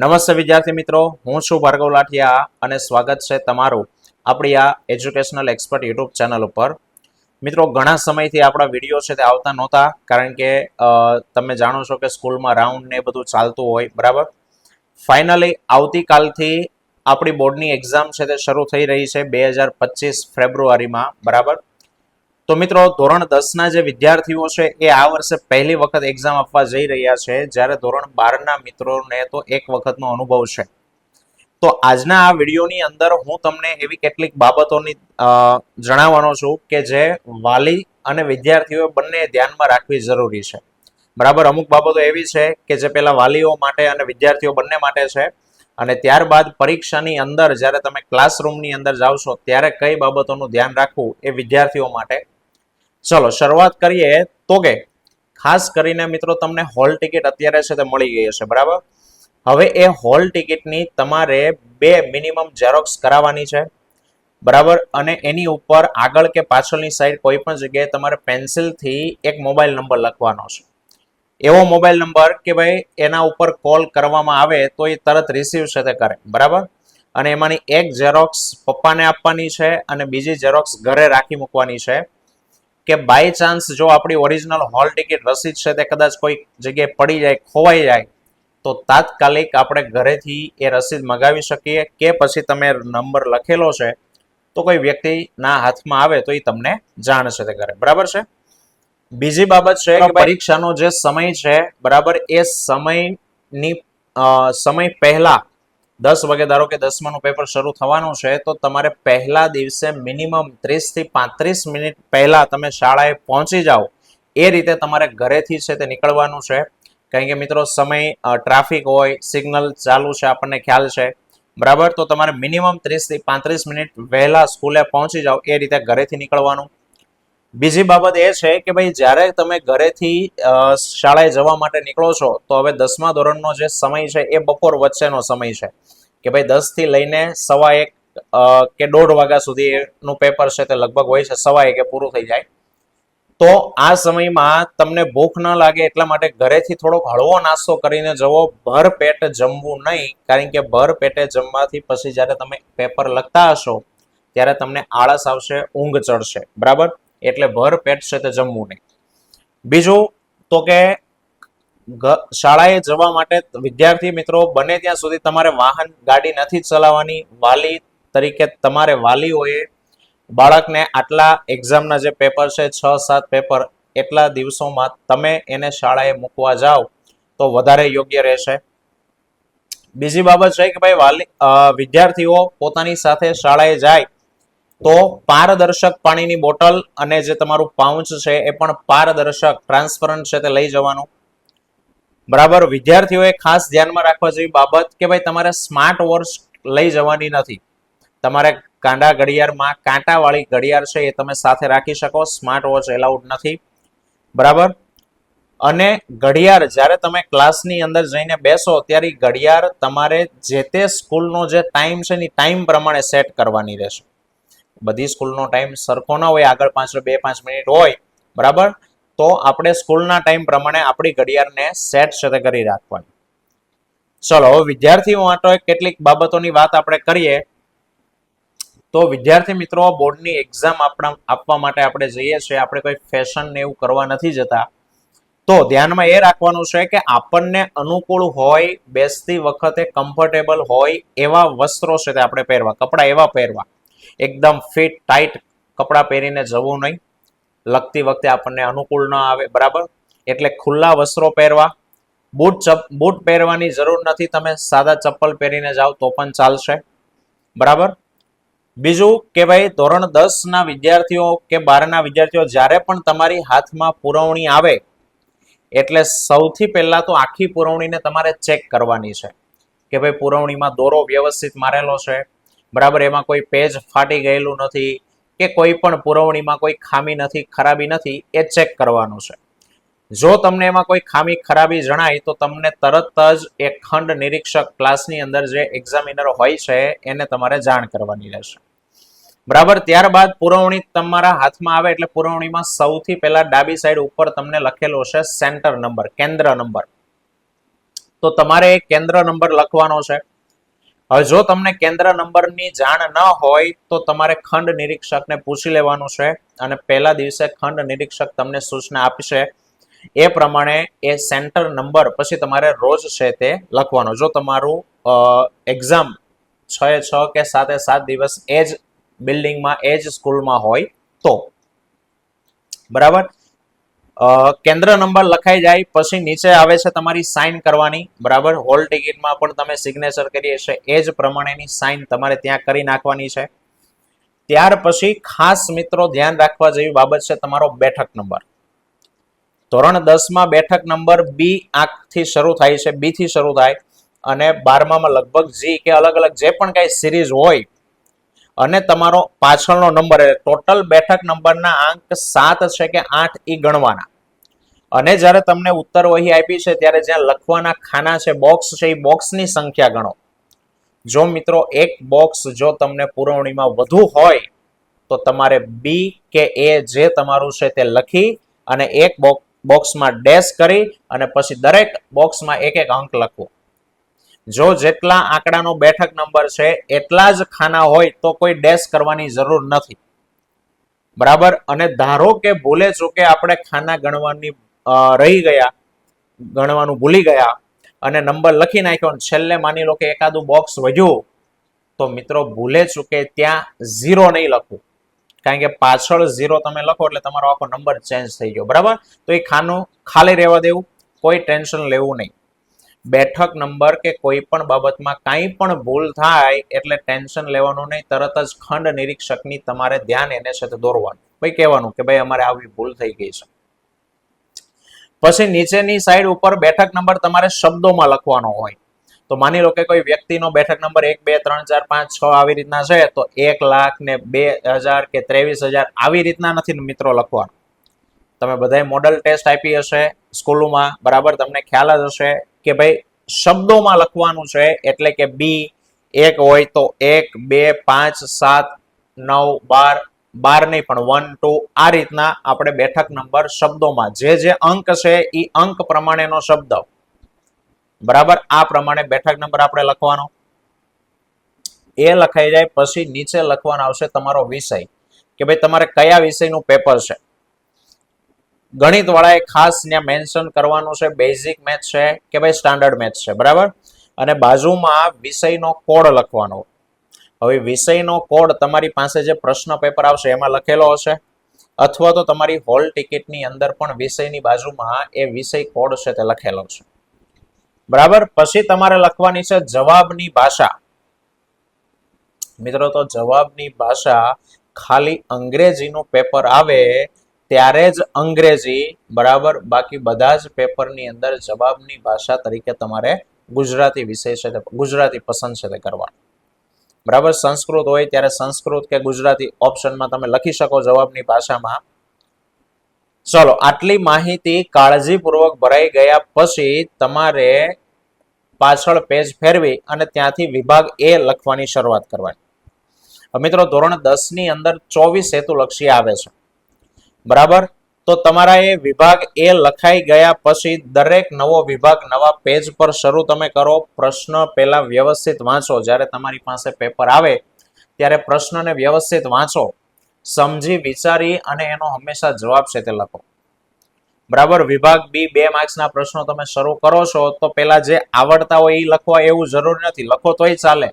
નમસ્તે વિદ્યાર્થી મિત્રો, હું છું ભાર્ગવ લાઠિયા અને સ્વાગત છે તમારું આપણી આ એજ્યુકેશનલ એક્સપર્ટ યુટ્યુબ ચેનલ ઉપર. મિત્રો, ઘણા સમયથી આપણા વીડિયો છે તે આવતા નહોતા, કારણ કે તમે જાણો છો કે સ્કૂલમાં રાઉન્ડ ને બધું ચાલતું હોય, બરાબર? ફાઇનલી આવતીકાલથી આપણી બોર્ડની એક્ઝામ છે તે શરૂ થઈ રહી છે, બે હજાર પચીસ ફેબ્રુઆરીમાં બરાબર? તો મિત્રો, ધોરણ દસના જે વિદ્યાર્થીઓ છે, એ આ વર્ષે પહેલી વખત એક્ઝામ આપવા જઈ રહ્યા છે. જ્યારે ધોરણ બારના મિત્રોને તો એક વખતનો અનુભવ છે. તો આજના આ વિડીયોની અંદર હું તમને એવી કેટલીક બાબતોની જણાવવાનો છું કે જે વાલી અને વિદ્યાર્થીઓ બંને ધ્યાનમાં રાખવી જરૂરી છે. બરાબર? અમુક બાબતો એવી છે કે જે પેલા વાલીઓ માટે અને વિદ્યાર્થીઓ બંને માટે છે. અને ત્યારબાદ પરીક્ષાની અંદર જ્યારે તમે ક્લાસરૂમની અંદર જાઓ છો, ત્યારે કઈ બાબતોનું ધ્યાન રાખવું એ વિદ્યાર્થીઓ માટે ચલો, શરૂઆત કરીએ તો કે ખાસ કરીને મિત્રો તમને હોલ ટિકિટ અત્યારે છે તે મળી ગઈ હશે, બરાબર? હવે એ હોલ ટિકિટની તમારે બે મિનિમમ ઝેરોક્સ કરાવવાની છે, બરાબર? અને એની ઉપર આગળ કે પાછળની સાઈડ કોઈ પણ જગ્યાએ તમારે પેન્સિલથી એક મોબાઈલ નંબર લખવાનો છે. એવો મોબાઈલ નંબર કે ભાઈ એના ઉપર કોલ કરવામાં આવે તો એ તરત રિસીવ છે તે કરે, બરાબર? અને એમાંની એક ઝેરોક્સ પપ્પાને આપવાની છે અને બીજી ઝેરોક્સ ઘરે રાખી મૂકવાની છે. કે બાય ચાન્સ જો આપણી ઓરિજિનલ હોલ ટિકિટ રસીદ છે તે કદાચ કોઈ જગ્યાએ પડી જાય, ખોવાઈ જાય, તો તાત્કાલિક આપણે ઘરેથી એ રસીદ મગાવી શકીએ કે પછી તમે નંબર લખેલો છે, તો કોઈ વ્યક્તિના હાથમાં આવે તો એ તમને જાણ છે તે ઘરે. બરાબર છે? બીજી બાબત છે કે પરીક્ષાનો જે સમય છે, બરાબર, એ સમયની સમય પહેલા દસ વાગે ધારો કે દસમાનું પેપર શરૂ થવાનું છે, તો તમારે પહેલા દિવસે મિનિમમ ત્રીસથી પાંત્રીસ મિનિટ પહેલા તમે શાળાએ પહોંચી જાઓ. એ રીતે તમારે ઘરેથી છે તે નીકળવાનું છે. કારણ કે મિત્રો, સમય ટ્રાફિક હોય સિગ્નલ ચાલુ છે આપણને ખ્યાલ છે. બરાબર? તો તમારે મિનિમમ ત્રીસથી પાંત્રીસ મિનિટ વહેલા સ્કૂલે પહોંચી જાઓ, એ રીતે ઘરેથી નીકળવાનું. બીજી બાબત એ છે કે ભાઈ, જ્યારે તમે ઘરેથી શાળાએ જવા માટે નીકળો છો, તો હવે દસમા ધોરણનો જે સમય છે, એ બપોર વચ્ચેનો સમય છે. કે ભાઈ, દસથી લઈને સવા એક કે દોઢ વાગ્યા સુધી એનું પેપર છે તે લગભગ હોય છે, સવા એકે પૂરું થઈ જાય. તો આ સમયમાં તમને ભૂખ ન લાગે એટલા માટે ઘરેથી થોડોક હળવો નાસ્તો કરીને જવો. ભર પેટ જમવું નહીં, કારણ કે ભર પેટે જમવાથી પછી જ્યારે તમે પેપર લખતા હશો, ત્યારે તમને આળસ આવશે, ઊંઘ ચડશે. બરાબર? એટલે ભર પેટ છે તે જમવું નહીં. બીજું તો કે શાળાએ જવા માટે વિદ્યાર્થી મિત્રો બને ત્યાં સુધી તમારે વાહન ગાડી નથી ચલાવવાની. વાલી તરીકે તમારે વાલીઓએ બાળકને આટલા એક્ઝામના જે પેપર છે, છ, સાત પેપર એટલા દિવસોમાં તમે એને શાળાએ મૂકવા જાઓ તો વધારે યોગ્ય રહેશે. બીજી બાબત છે કે ભાઈ વાલી વિદ્યાર્થીઓ પોતાની સાથે શાળાએ જાય તો પારદર્શક પાણીની બોટલ અને જે તમારું પાઉચ છે એ પણ પારદર્શક ટ્રાન્સપરન્ટ છે તે લઈ જવાનું. બરાબર? વિદ્યાર્થીઓએ ખાસ ધ્યાનમાં રાખવા જેવી બાબત કે ભાઈ તમારે સ્માર્ટ વોચ લઈ જવાની નથી. તમારે કાંડા ઘડિયાળમાં કાંટાવાળી ઘડિયાળ છે એ તમે સાથે રાખી શકો સ્માર્ટ વોચ એલાઉડ નથી. બરાબર? અને ઘડિયાળ, જ્યારે તમે ક્લાસની અંદર જઈને બેસો ત્યારે ઘડિયાળ તમારે જે તે સ્કૂલનો જે ટાઈમ છે એની ટાઈમ પ્રમાણે સેટ કરવાની રહેશે. બધી સ્કૂલનો ટાઈમ સરખો ના હોય, આગળ પાછળ બે પાંચ મિનિટ હોય, બરાબર? તો આપણે સ્કૂલના ટાઈમ પ્રમાણે આપણી ઘડિયાળને સેટ સાથે કરી રાખવાની. ચલો વિદ્યાર્થીઓ માટે કેટલીક બાબતોની વાત આપણે કરીએ. તો વિદ્યાર્થી મિત્રો, બોર્ડની એક્ઝામ આપણા, આપવા માટે આપણે જઈએ છીએ. આપણે કોઈ ફેશન ને એવું કરવા નથી જતા. તો ધ્યાનમાં એ રાખવાનું છે કે આપણને અનુકૂળ હોય, બેસતી વખતે કમ્ફર્ટેબલ હોય એવા વસ્ત્રો છે આપણે પહેરવા, કપડાં એવા પહેરવા. એકદમ ફિટ ટાઈટ કપડાં પહેરીને જવું નહીં. લગતી વખતે આપણને અનુકૂળ ન આવે, બરાબર? એટલે ખુલ્લા વસ્ત્રો પહેરવા. બૂટ ચપ, બૂટ પહેરવાની જરૂર નથી, તમે સાદા ચપ્પલ પહેરીને જાઓ તો પણ ચાલશે. બરાબર? બીજું કે ભાઈ, ધોરણ દસના વિદ્યાર્થીઓ કે બારના વિદ્યાર્થીઓ જ્યારે પણ તમારી હાથમાં પુરવણી આવે, એટલે સૌથી પહેલાં તો આખી પુરવણીને તમારે ચેક કરવાની છે. કે ભાઈ પુરવણીમાં દોરો વ્યવસ્થિત મારેલો છે બરાબર? એમાં કોઈ પેજ ફાટી ગયેલું નથી કે કોઈ પણ પુરવણીમાં કોઈ ખામી નથી, ખરાબી નથી, એ ચેક કરવાનું છે. જો તમને એમાં કોઈ ખામી, ખરાબી જણાય, તો તમને તરત જ એ ખંડ નિરીક્ષક ક્લાસની અંદર જે એક્ઝામિનર હોય છે, એને તમારે જાણ કરવાની રહેશે. બરાબર? ત્યારબાદ પુરવણી તમારા હાથમાં આવે એટલે પુરવણીમાં સૌથી પહેલા ડાબી સાઈડ ઉપર તમને લખેલો છે સેન્ટર નંબર, કેન્દ્ર નંબર. તો તમારે એ કેન્દ્ર નંબર લખવાનો છે. હવે જો તમને કેન્દ્ર નંબરની જાણ ન હોય, તો તમારે ખંડ નિરીક્ષકને પૂછી લેવાનું છે અને પહેલા દિવસે ખંડ નિરીક્ષક તમને સૂચના આપશે. એ પ્રમાણે એ સેન્ટર નંબર, પછી તમારે રોજ છે તે લખવાનો. જો તમારું એક્ઝામ છ એ છ કે સાતે સાત દિવસ એ જ બિલ્ડિંગમાં એ જ સ્કૂલમાં હોય તો. બરાબર? કેન્દ્ર નંબર લખાઈ જાય, પછી નીચે આવે છે તમારી સાઇન કરવાની, બરાબર? હોલ ટિકિટમાં પણ તમે સિગ્નેચર કરી હશે, એ જ પ્રમાણેની સાઇન તમારે ત્યાં કરી નાખવાની છે. ત્યાર પછી ખાસ મિત્રો ધ્યાન રાખવા જેવી બાબત છે તમારો બેઠક નંબર. ધોરણ દસમાં બેઠક નંબર બી આંખથી શરૂ થાય છે બી થી શરૂ થાય, અને બારમામાં લગભગ જી કે અલગ અલગ જે પણ કઈ સિરીઝ હોય અને તમારો પાછળનો નંબર ટોટલ બેઠક નંબરના આંક સાત છે કે આઠ એ ગણવાના. અને જ્યારે તમને ઉત્તર વહી આપી છે, ત્યારે જ્યાં લખવાના ખાના છે બોક્સ છે એ બોક્સની સંખ્યા ગણો. જો મિત્રો, એક બોક્સ જો તમને પુરવણીમાં વધુ હોય, તો તમારે બી કે એ જે તમારું છે તે લખી અને એક બોક્સમાં ડેશ કરી અને પછી દરેક બોક્સમાં એક એક અંક લખવો. જો જેટલા આંકડાનો બેઠક નંબર છે, એટલા જ ખાના હોય તો કોઈ ડેશ કરવાની જરૂર નથી. બરાબર? અને ધારો કે ભૂલે ચૂકે આપણે ખાના ગણવાની રહી ગયા, ગણવાનું ભૂલી ગયા, અને નંબર લખી નાખ્યો અને છેલ્લે માની લો કે એકાદું બોક્સ વધ્યું, તો મિત્રો ભૂલે ચૂકે ત્યાં ઝીરો નહીં લખવું. કારણ કે પાછળ ઝીરો તમે લખો એટલે તમારો આખો નંબર ચેન્જ થઈ ગયો. બરાબર? તો એ ખાનું ખાલી રહેવા દેવું, કોઈ ટેન્શન લેવું નહીં. બેઠક નંબર કે કોઈ પણ બાબતમાં કાંઈ પણ ભૂલ થાય એટલે ટેન્શન લેવાનું નહીં, તરત જ ખંડ નિરીક્ષકની તમારે ધ્યાન એને સાથે દોરવાનું. ભાઈ કહેવાનું કે ભાઈ અમારે આવી ભૂલ થઈ ગઈ છે. પછી નીચેની સાઈડ ઉપર બેઠક નંબર તમારે શબ્દોમાં લખવાનો હોય. તો માની લો કે કોઈ વ્યક્તિનો બેઠક નંબર એક, બે, ત્રણ, ચાર, પાંચ, છ આવી રીતના છે, તો એક લાખ ને બે હજાર કે ત્રેવીસ હજાર આવી રીતના નથી મિત્રો લખવાનું. તમે બધાય મોડલ ટેસ્ટ આપી હશે સ્કૂલોમાં, બરાબર? તમને ખ્યાલ જ હશે કે ભાઈ શબ્દોમાં લખવાનું છે એટલે કે બી એક હોય તો એક, બે, પાંચ, સાત, નવ, બાર બાર નહીં પણ વન, ટુ આ રીતના આપણે બેઠક નંબર શબ્દોમાં જે જે અંક છે એ અંક પ્રમાણેનો શબ્દ. બરાબર? આ પ્રમાણે બેઠક નંબર આપણે લખવાનો. એ લખાઈ જાય, પછી નીચે લખવાનો આવશે તમારો વિષય. કે ભાઈ તમારે કયા વિષયનું પેપર છે? ગણિત વાળાએ ખાસ ત્યાં મેન્શન કરવાનું છે બેઝિક મેથ છે કે ભાઈ સ્ટાન્ડર્ડ મેથ છે, બરાબર? અને બાજુમાં વિષયનો કોડ લખવાનો. હવે વિષયનો કોડ તમારી પાસે જે પ્રશ્ન પેપર આવશે એમાં લખેલો હશે. અથવા તો તમારી હોલ ટિકિટની અંદર પણ વિષયની બાજુમાં એ વિષય કોડ છે તે લખેલો છે. બરાબર? પછી તમારે લખવાની છે જવાબની ભાષા. મિત્રો, તો જવાબની ભાષા ખાલી અંગ્રેજીનું પેપર આવે ત્યારે જ અંગ્રેજી બરાબર બાકી બધા જ પેપરની અંદર જવાબની ભાષા તરીકે તમારે ગુજરાતી વિષય છે તે, ગુજરાતી પસંદ છે તે કરવાનું. બરાબર સંસ્કૃત હોય ત્યારે સંસ્કૃત કે ગુજરાતી ઓપ્શનમાં તમે લખી શકો જવાબની ભાષામાં. ચલો, આટલી માહિતી કાળજીપૂર્વક ભરાઈ ગયા પછી તમારે પાછળ પેજ ફેરવી અને ત્યાંથી વિભાગ એ લખવાની શરૂઆત કરવાની. મિત્રો, ધોરણ દસની અંદર ચોવીસ હેતુલક્ષી આવે છે. બરાબર? તો તમારા એ વિભાગ એ લખાઈ ગયા પછી દરેક નવો વિભાગ નવા પેજ પર શરૂ તમે કરો. પ્રશ્ન પહેલા વ્યવસ્થિત વાંચો. જ્યારે તમારી પાસે પેપર આવે, ત્યારે પ્રશ્નને વ્યવસ્થિત વાંચો. સમજી, વિચારી અને એનો હંમેશા જવાબ છે તે લખો. બરાબર? વિભાગ બી બે માર્ક્સના પ્રશ્નો તમે શરૂ કરો છો, તો પહેલા જે આવડતા હોય એ લખવા એવું જરૂરી નથી. લખો તોય ચાલે.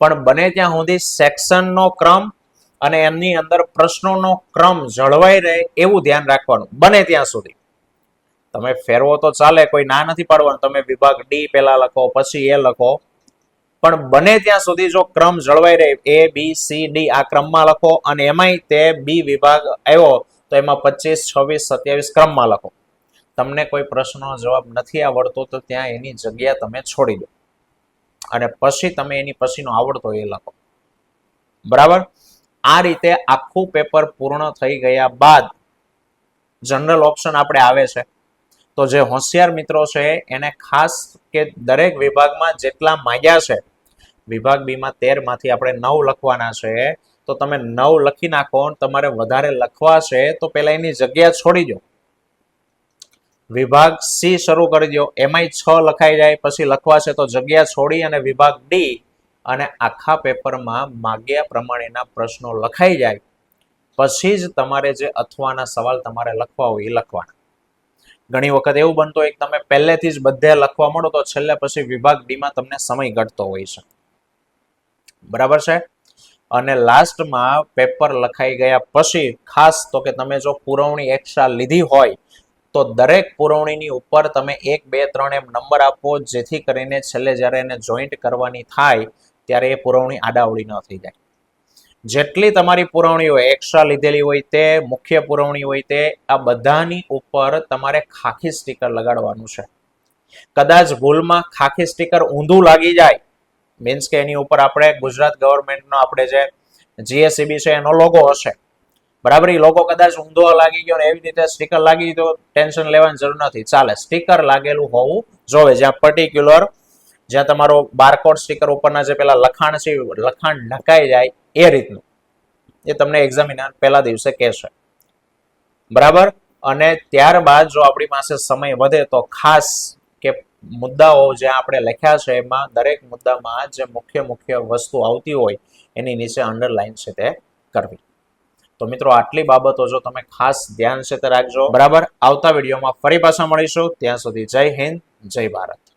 પણ બને ત્યાં સુધી સેક્શનનો ક્રમ અને એમની અંદર પ્રશ્નોનો ક્રમ જળવાઈ રહે એવું ધ્યાન રાખવાનું. બને ત્યાં સુધી. તમે ફેરવો તો ચાલે, કોઈ ના નથી પાડવાનું. તમે વિભાગ ડી પહેલા લખો, પછી એ લખો. પણ બને ત્યાં સુધી જો ક્રમ જળવાઈ રહે એ બી સી ડી આ ક્રમમાં લખો અને એમાંય તે બી વિભાગ આવ્યો, તો એમાં પચીસ, છવ્વીસ, સત્યાવીસ ક્રમમાં લખો. તમને કોઈ પ્રશ્નનો જવાબ નથી આવડતો, તો ત્યાં એની જગ્યા તમે છોડી દો. અને પછી તમે એની પછીનો આવડતો એ લખો. બરાબર? આ રીતે આખું પેપર પૂર્ણ થઈ ગયા બાદ જનરલ ઓપ્શન આપણે આવે છે. તો જે હોશિયાર મિત્રો છે, એને ખાસ કે દરેક વિભાગમાં જેટલા માગ્યા છે, વિભાગ બીમાં તેરમાંથી આપણે નવ લખવાના છે, તો તમે નવ લખી નાખો તમારે વધારે લખવા છે, તો પેલા એની જગ્યા છોડી દો. વિભાગ સી શરૂ કરી દો. એમાંય છ લખાઈ જાય, પછી લખવા છે તો જગ્યા છોડી અને વિભાગ ડી અને આખા પેપરમાં માગ્યા પ્રમાણેના પ્રશ્નો લખાઈ જાય, પછી જ તમારે જે અથવાના સવાલ તમારે લખવા હોય એ લખવાના. ઘણી વખત એવું બનતું હોય કે તમે પહેલેથી જ બધે લખવા મળો તો છેલ્લે પછી વિભાગ ડીમાં તમને સમય ઘટતો હોય છે. બરાબર છે? અને લાસ્ટમાં પેપર લખાઈ ગયા પછી, ખાસ તો કે તમે જો પુરવણી એક્સ્ટ્રા લીધી હોય, તો દરેક પુરવણીની ઉપર તમે એક, બે, ત્રણ એમ નંબર આપો, જેથી કરીને છેલ્લે જ્યારે એને જોઈન્ટ કરવાની થાય ત્યારે એ પુરવણી આડાવડી ન થઈ જાય. જેટલી તમારી પુરવણી હોય એક્સ્ટ્રા લીધેલી હોય તે, મુખ્ય પુરવણી હોય તે, આ બધાની ઉપર તમારે ખાખી સ્ટીકર લગાડવાનું છે. કદાચ ભૂલમાં ખાખી સ્ટીકર ઊંધું લાગી જાય મીન્સ કે એની ઉપર આપણે ગુજરાત ગવર્મેન્ટનો આપણે જે જીએસસીબી છે એનો લોગો હશે. બરાબર? એ લોગો કદાચ ઊંધો લાગી ગયો એવી રીતે સ્ટીકર લાગી તો ટેન્શન લેવાની જરૂર નથી. ચાલે સ્ટીકર લાગેલું હોવું જોવે, જ્યાં પર્ટિક્યુલર જ્યાં તમારો બારકોડ સ્ટીકર ઉપરના જે પેલા લખાણ છે, લખાણ ઢકાઈ જાય એ રીતનું. એ તમને એક્ઝામિનર પહેલા દિવસે કહેશે. બરાબર? અને ત્યારબાદ જો આપણી પાસે સમય વધે તો ખાસ કે મુદ્દાઓ જે આપણે લખ્યા છે, એમાં દરેક મુદ્દામાં જે મુખ્ય મુખ્ય વસ્તુ આવતી હોય, એની નીચે અંડરલાઈન છે તે કરવી. તો મિત્રો, આટલી બાબતો જો તમે ખાસ ધ્યાન છે તે રાખજો. બરાબર? આવતા વિડીયોમાં ફરી પાછા મળીશું. ત્યાં સુધી જય હિન્દ, જય ભારત.